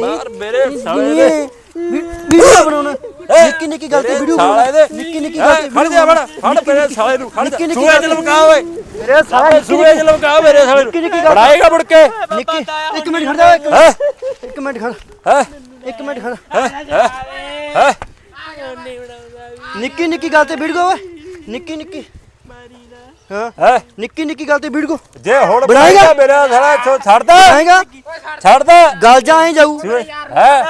ਬਾਹਰ ਮੇਰੇ ਸਾਲੇ ਦੇ ਵੀਡੀਓ ਬਣਾਉਣਾ ਨਿੱਕੀ ਨਿੱਕੀ ਗੱਲ ਤੇ ਵੀਡੀਓ ਸਾਲੇ ਦੇ ਨਿੱਕੀ ਨਿੱਕੀ ਗੱਲ ਤੇ ਫੜ ਜਾ ਫੜ ਫੜ ਮੇਰੇ ਸਾਲੇ ਨੂੰ ਨਿੱਕੀ ਨਿੱਕੀ ਸੂਏ ਚ ਲਮਕਾ ਓਏ। ਮੇਰੇ ਸਾਲੇ ਸੂਏ ਚ ਲਮਕਾ ਮੇਰੇ ਸਾਲੇ ਨੂੰ। ਨਿੱਕੀ ਨਿੱਕੀ ਗੱਲ ਫੜਾਏਗਾ ਮੁੜ ਕੇ ਨਿੱਕੀ ਇੱਕ ਮਿੰਟ ਖੜ ਜਾ ਇੱਕ ਹੈ। ਮਿੰਟ ਇੱਕ ਮਿੰਟ ਖੜ ਹੈ। ਇੱਕ ਮਿੰਟ ਖੜ ਹੈ ਹੈ। ਨਿੱਕੀ ਨਿੱਕੀ ਗੱਲ ਤੇ ਵੀਡੀਓ ਓਏ। ਨਿੱਕੀ ਨਿੱਕੀ ਹਾਂ। ਨਿੱਕੀ ਨਿੱਕੀ ਗੱਲ ਤੇ ਵੀਡੀਓ ਜੇ ਹੁਣ ਬਣਾਏਗਾ? ਬਣਾਏਗਾ ਮੇਰਾ ਸਾਲਾ ਛੋ- ਛੱਡ ਦੇ ਆਏਗਾ ਛੱਡ ਦੇ ਗੱਲ ਜਾ ਐ ਜਾਊ। ਹੈ?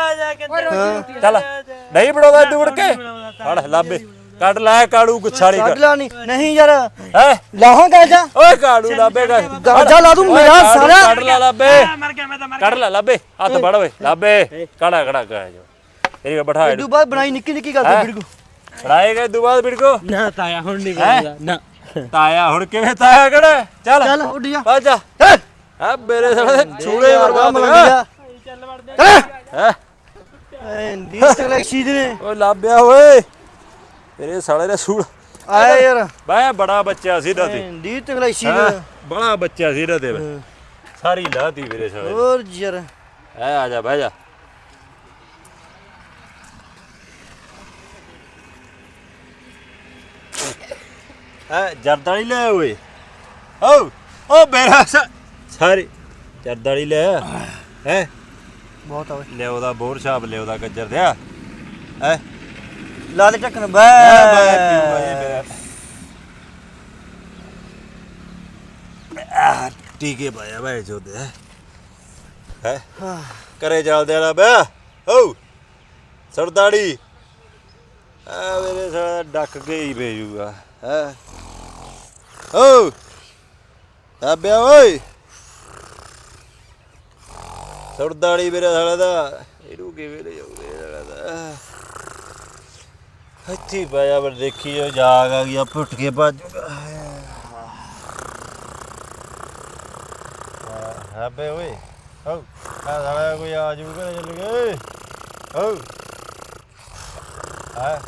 ਚੱਲ। ਨਹੀਂ ਬਣਾਉਂਦਾ ਦੂੜ ਕੇ? ਫੜ ਲਾਬੇ। ਕੱਢ ਲੈ ਕਾੜੂ ਗੁੱਛਾੜੀ ਕੱਢ ਲਾ ਨਹੀਂ ਨਹੀਂ ਯਾਰ। ਹੈ? ਲਾਹਾਂ ਗੱਲ ਜਾ? ਓਏ ਕਾੜੂ ਲਾਬੇ ਕਰ ਗੱਲ ਜਾ ਲਾ ਦੂੰ ਮੇਰਾ ਸਾਰਾ ਕੱਢ ਲੈ ਲਾਬੇ। ਮਰ ਗਿਆ ਮੈਂ ਤਾਂ ਮਰ ਕੱਢ ਲੈ ਲਾਬੇ। ਹੱਥ ਵੜ ਓਏ ਲਾਬੇ। ਕੜਾ ਕੜਾ ਕਾ ਜੋ। ਤੇਰੀ ਬਿਠਾ ਇਦੋਂ ਬਾਅਦ ਬਣਾਈ ਨਿੱਕੀ ਨਿੱਕੀ ਗੱਲ ਤੇ ਵੀਡੀਓ ਫੜਾਏਗਾ ਇਦੋਂ ਬਾਅਦ ਬਿੜਕੋ ਨਾ ਤਾਇਆ ਹੁਣ ਨਹੀਂ ਕਰਦਾ ਨਾ। ਤਾਇਆ ਹੁਣ ਕਿਵੇਂ ਤਾਇਆ ਕਿਹੜਾ? ਚੱਲ। ਚੱਲ ਉੱਡ ਜਾ। ਭੱਜ ਜਾ ਆ ਮੇਰੇ ਸਾਲੇ ਦੇ ਛੂਲੇ ਬਰਬਾਦ ਮਲੰਗ ਕਰ ਜਾ ਚੱਲ ਹੈ? ਐ ਦੀ ਸਲੈਕਸ਼ੀ ਨੇ। ਓਏ ਲਾਬਿਆ ਓਏ। ਤੇਰੇ ਸਾਲੇ ਦਾ ਸੂਲ। ਆਇਆ ਯਾਰ। ਬਾ ਬੜਾ ਬੱਚਾ ਸੀ ਇਹਦਾ ਤੇ। ਦੀ ਤਗਲੈਸ਼ੀ? ਨੇ ਬੜਾ ਬੱਚਾ ਸੀ ਇਹਦਾ ਤੇ। ਸਾਰੀ ਲਾਤੀ ਮੇਰੇ ਸਾਲੇ। ਹੋਰ ਯਾਰ। ਐ ਆ ਜਾ ਬਹਿ ਜਾ। ਹੈ ਜਰਦ ਵਾਲੀ ਲੈ ਓਏ। ਓ ਓ ਸ- ਸਾਰੀ ਜਰਦ ਵਾਲੀ ਲੈ। ਹੈ? ਬਹੁਤ ਆ ਓਏ। ਲੈ ਉਹਦਾ ਬੋਰ ਛਾਪ ਲੈ ਉਹਦਾ ਗੱਜਰ ਦਿਆ। ਹੈ? ਲਾ ਦੇ ਢੱਕਣ ਬੈ ਆ ਟੀਕੇ ਪਾਇਆ ਭਾਈ ਜੋਦੇ ਹੈ ਹੈ? ਕਰੇ ਚੱਲਦੇ ਵਾਲਾ ਬੈ। ਓ ਸਰਦਾੜੀ। ਆ ਮੇਰੇ ਸਾਲਾ ਡੱਕ ਕੇ ਹੀ ਭੇਜੂਗਾ ਹੈ? ਓ ਆਬਿਆ ਓਏ ਸਰਦਾੜੀ ਮੇਰੇ ਸਾਲੇ ਦਾ ਇਹਨੂੰ ਕਿਵੇਂ ਲੈ ਜਾਊਗੇ ਸਾਲਾ ਦਾ ਇੱਥੇ ਪਾਇਆ ਪਰ ਦੇਖੀ ਜੋ ਜਾਗ ਆ ਗਿਆ ਪੁੱਟ ਕੇ ਭੱਜੂਗਾ ਹਾਂ ਓਏ ਹੋ ਆ ਸਾਲਾ ਕੋਈ ਆ ਜੂ ਚੱਲ ਗਏ ਹੋ ਹੈ